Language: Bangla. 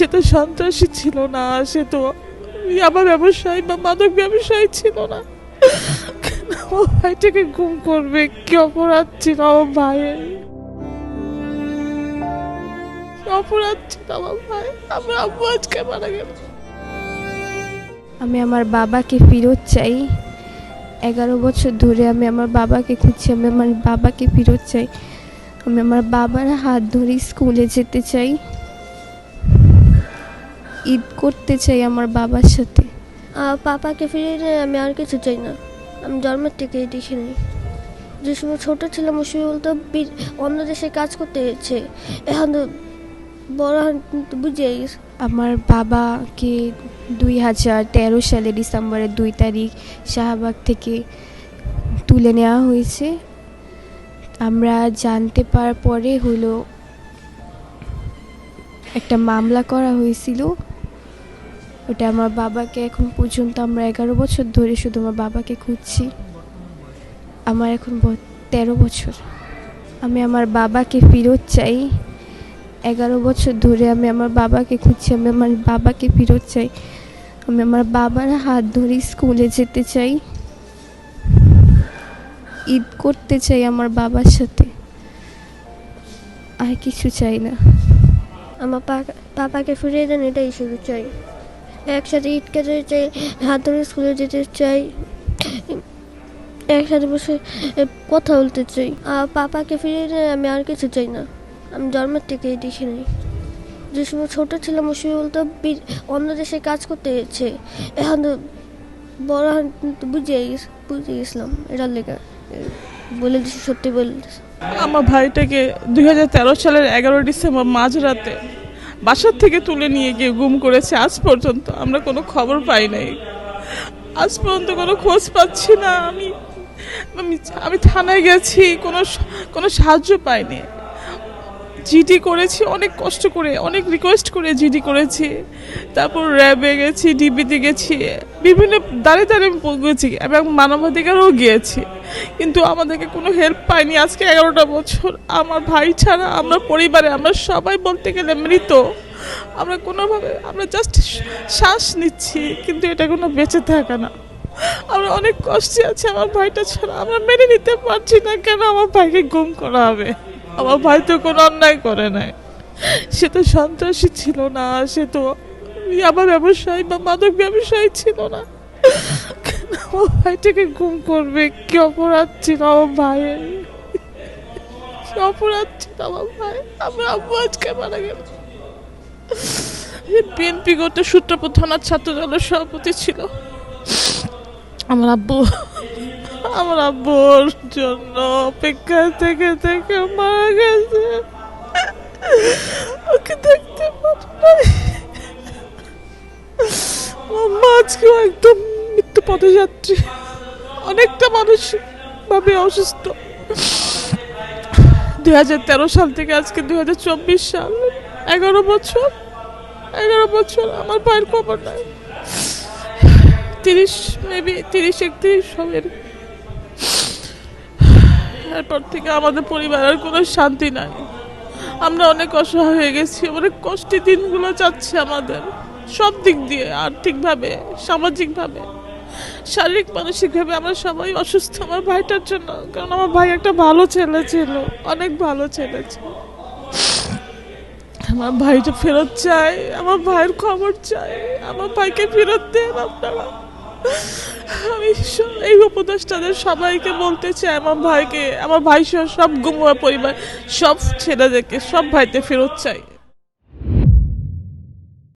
সে তো সন্ত্রাসী ছিল না, সে তো ইয়াবা ব্যবসায়ী বা মাদক ব্যবসায়ী ছিল না। আমার ভাইটাকে গুম করবে? কি অপরাধ ছিল আমার ভাইয়ের? অপরাধ ছিল আমার ভাই আমার আব্বু আজকে মারা গেল। আমি আমার বাবাকে ফেরত চাই। এগারো বছর ধরে আমি আমার বাবাকে খুঁজছি, আমি আমার বাবাকে ফেরত চাই। আমি আমার বাবার হাত ধরে স্কুলে যেতে চাই। ঈদ করতে চাই আমার বাবার সাথে। আর পাপাকে ফিরিয়ে এনে আমি আর কিছু চাই না। আমি জন্মের থেকে দেখি নাই। যে সময় ছোটো ছিলাম ওই সময় বলতো অন্য দেশে কাজ করতে গেছে এখন তো বড় তো বুঝে গেছে। আমার বাবাকে দুই হাজার তেরো সালে ডিসেম্বরের দুই তারিখ শাহবাগ থেকে তুলে নেওয়া হয়েছে। আমরা জানতে পারার পরে হলো একটা মামলা করা হয়েছিল। ওটা আমার বাবাকে এখন পর্যন্ত আমরা এগারো বছর ধরে শুধু আমার বাবাকে খুঁজছি। আমার এখন তেরো বছর। আমি আমার বাবাকে ফেরত চাই। এগারো বছর ধরে আমি আমার বাবাকে খুঁজছি, আমি আমার বাবাকে ফেরত চাই। আমি আমার বাবার হাত ধরে স্কুলে যেতে চাই। ঈদ করতে চাই আমার বাবার সাথে। আর কিছু চাই না। আমার পাপাকে ফিরিয়ে দেন এটাই শুধু চাই। একসাথে ঈদ খেতে চাই, হাত ধরে স্কুলে যেতে চাই, একসাথে বসে কথা বলতে চাই। আর পাপাকে দেন আমি আর কিছু চাই না। আমি জন্মের থেকে দেখি নাই। যে সময় ছোটো ছিলাম ওই সময় বলতো অন্য দেশে কাজ করতে গেছে এখন তো বড় বুঝে বুঝে গেছিলাম, এটার লেখা বলে দিছি, সত্যি বলে আমার ভাইটাকে দুই হাজার তেরো সালের এগারো ডিসেম্বর মাঝরাতে বাসার থেকে তুলে নিয়ে গিয়ে গুম করেছে আজ পর্যন্ত। আমরা কোনো খবর পাই নাই। আজ পর্যন্ত কোনো খোঁজ পাচ্ছি না। আমি আমি থানায় গেছি, কোনো কোনো সাহায্য পাইনি। জিডি করেছি, অনেক কষ্ট করে, অনেক রিকোয়েস্ট করে জিডি করেছি। তারপর র্যাবে গেছি ডিবিতে গেছি, বিভিন্ন দাঁড়িয়ে দাঁড়িয়ে গেছি এবং মানবাধিকারও গিয়েছি। কিন্তু আমাদেরকে কোনো হেল্প পাইনি আজকে এগারোটা বছর। আমার ভাই ছাড়া, আমরা পরিবারে, আমরা সবাই বলতে গেলে মৃত। আমরা কোনোভাবে, আমরা জাস্ট শ্বাস নিচ্ছি, কিন্তু এটা কোনো বেঁচে থাকা না। আমরা অনেক কষ্টে আছি, আমার ভাইটা ছাড়া। আমরা মেনে নিতে পারছি না কেন আমার ভাইকে গুম করা হবে। আমার ভাই তো কোনো অন্যায় করে নাই। সে তো সন্ত্রাসী ছিল না, সে তো আমার ব্যবসায়ী বা মাদক ব্যবসায়ী ছিল না। আমার ভাইটাকে গুম করবে? কি অপরাধ ছিল আমার ভাইয়ের? অপরাধ ছিল আমার ভাই আমার আব্বু আজকে মারা গেল। বিএনপি গোটা সূত্রপুর থানার ছাত্র দলের সভাপতি ছিল। আমার আব্বু আমার আব্বুর জন্য অপেক্ষায় থেকে থেকে মারা গেছে। ওকে দেখতে নাই। আজকেও একদম মৃত্যু পথযাত্রী। অনেকটা মানুষ ভাবে অসুস্থ। দুই হাজার তেরো সাল থেকে আজকে দুই হাজার চব্বিশ সাল। এগারো বছর। এগারো বছর আমার ভাইয়ের খবর নাই। তিরিশ মেবি তিরিশ, একত্রিশ হবে। এরপর থেকে আমাদের পরিবার আর কোনো শান্তি নাই। আমরা অনেক অসহায় হয়ে গেছি, অনেক কষ্টে দিনগুলো যাচ্ছে আমাদের। সব দিক দিয়ে, আর্থিকভাবে, সামাজিকভাবে, শারীরিক, মানসিকভাবে আমরা সবাই অসুস্থ আমার ভাইটার জন্য, কারণ আমার ভাই একটা ভালো ছেলে ছিল, অনেক ভালো ছেলে ছিল। আমার ভাইটা ফেরত চাই আমার ভাইয়ের খবর চাই আমার ভাইকে ফেরত দেন আপনারা। আমি এই উপদেষ্টাদের সবাইকে বলতে চাই, আমার ভাইকে আমার ভাই সহ সব গুমুয়া পরিবার, সব ছেলেদেরকে, সব ভাইতে ফেরত চাই।